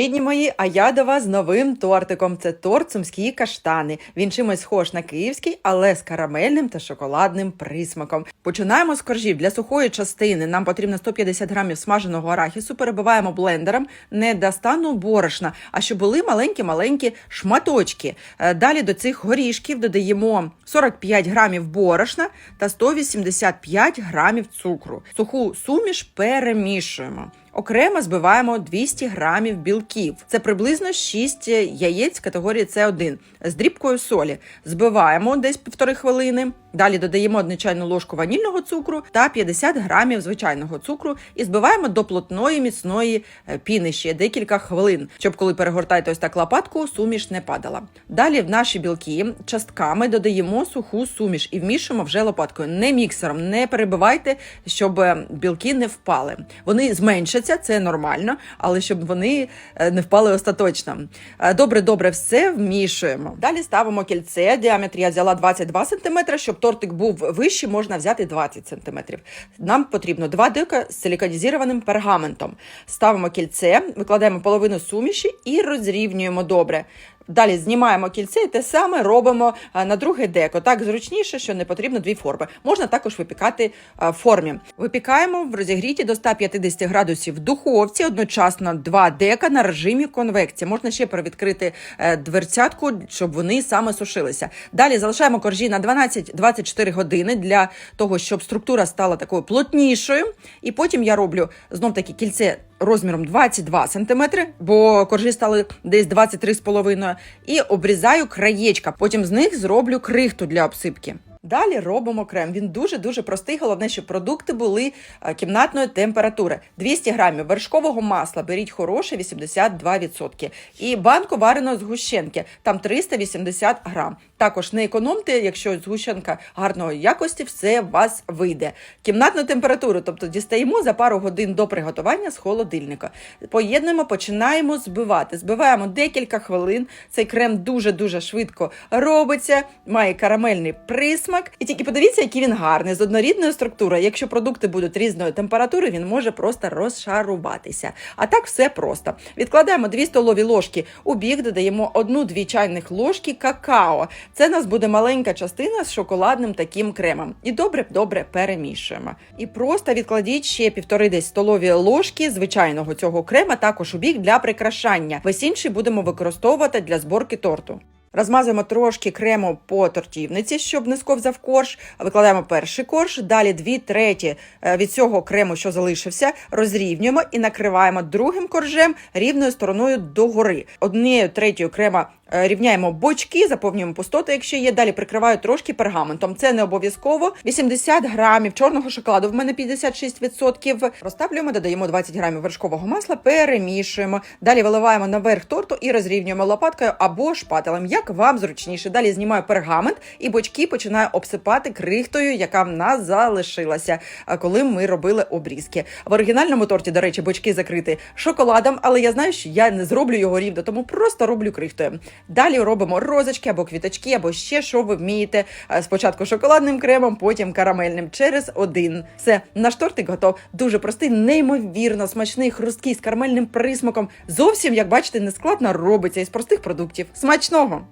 Рідні мої, а я до вас з новим тортиком. Це торт сумські каштани. Він чимось схож на київський, але з карамельним та шоколадним присмаком. Починаємо з коржів. Для сухої частини нам потрібно 150 грамів смаженого арахісу. Перебиваємо блендером не до стану борошна, а щоб були маленькі-маленькі шматочки. Е, Далі до цих горішків додаємо 45 грамів борошна та 185 грамів цукру. Суху суміш перемішуємо. Окремо збиваємо 200 грамів білків. Це приблизно 6 яєць категорії С1 з дрібкою солі. Збиваємо десь півтори хвилини. Далі додаємо одну чайну ложку ванільного цукру та 50 грамів звичайного цукру і збиваємо до плотної міцної е, піни ще декілька хвилин, щоб коли перегортаєте ось так лопатку, суміш не падала. Далі в наші білки частками додаємо суху суміш і вмішуємо вже лопаткою, не міксером, не перебивайте, щоб е, білки не впали. Вони зменшаться, це нормально, але щоб вони е, не впали остаточно. Е, Добре, добре, все вмішуємо. Далі ставимо кільце. Діаметр я взяла 22 см, щоб тортик був вищий, можна взяти 20 см. Нам потрібно два дика з силіконізованим пергаментом. Ставимо кільце, викладаємо половину суміші і розрівнюємо добре. Далі знімаємо кільце і те саме робимо на друге деко. Так зручніше, що не потрібно дві форми. Можна також випікати в формі. Випікаємо в розігріті до 150 градусів в духовці, одночасно два дека на режимі конвекції. Можна ще провідкрити е, дверцятку, щоб вони саме сушилися. Далі залишаємо коржі на 12-24 години для того, щоб структура стала такою плотнішою. І потім я роблю знов таки кільце розміром 22 см, бо коржі стали десь 23,5 і обрізаю краєчка. Потім з них зроблю крихту для обсипки. Далі робимо крем. Він дуже-дуже простий. Головне, щоб продукти були е, кімнатної температури. 200 грамів вершкового масла, беріть хороше, 82%. І банку вареної згущенки, там 380 грам. Також не економте, якщо згущенка гарної якості, все у вас вийде. Кімнатну температуру, тобто дістаємо за пару годин до приготування з холодильника. Поєднуємо, починаємо збивати. Збиваємо декілька хвилин. Цей крем дуже-дуже швидко робиться, має карамельний присмак. І тільки подивіться, який він гарний, з однорідною структурою. Якщо продукти будуть різної температури, він може просто розшаруватися. А так все просто. Відкладаємо 2 столові ложки у бік, додаємо 1-2 чайних ложки какао. Це нас буде маленька частина з шоколадним таким кремом. І добре-добре перемішуємо. І просто відкладіть ще півтори десь столові ложки звичайного цього крема, також у бік для прикрашання. Весь інший будемо використовувати для зборки торту. Розмазуємо трошки крему по тортівниці, щоб не сковзав корж. Викладаємо перший корж, далі дві треті е, від цього крему, що залишився, розрівнюємо і накриваємо другим коржем рівною стороною догори. Однією третьою крема е, рівняємо бочки, заповнюємо пустоти, якщо є. Далі прикриваю трошки пергаментом. Це не обов'язково. 80 грамів чорного шоколаду. В мене 56%. Розтаплюємо, додаємо 20 грамів вершкового масла, перемішуємо. Далі виливаємо наверх торту і розрівнюємо лопаткою або шпателем, як вам зручніше. Далі знімаю пергамент і бочки починаю обсипати крихтою, яка в нас залишилася, а, коли ми робили обрізки. В оригінальному торті, до речі, бочки закриті шоколадом, але я знаю, що я не зроблю його рівно, тому просто роблю крихтою. Далі робимо розочки або квіточки, або ще що ви вмієте. Спочатку шоколадним кремом, потім карамельним через один. Все, наш тортик готов. Дуже простий, неймовірно смачний, хрусткий з карамельним присмаком. Зовсім, як бачите, нескладно робиться із простих продуктів. Смачного!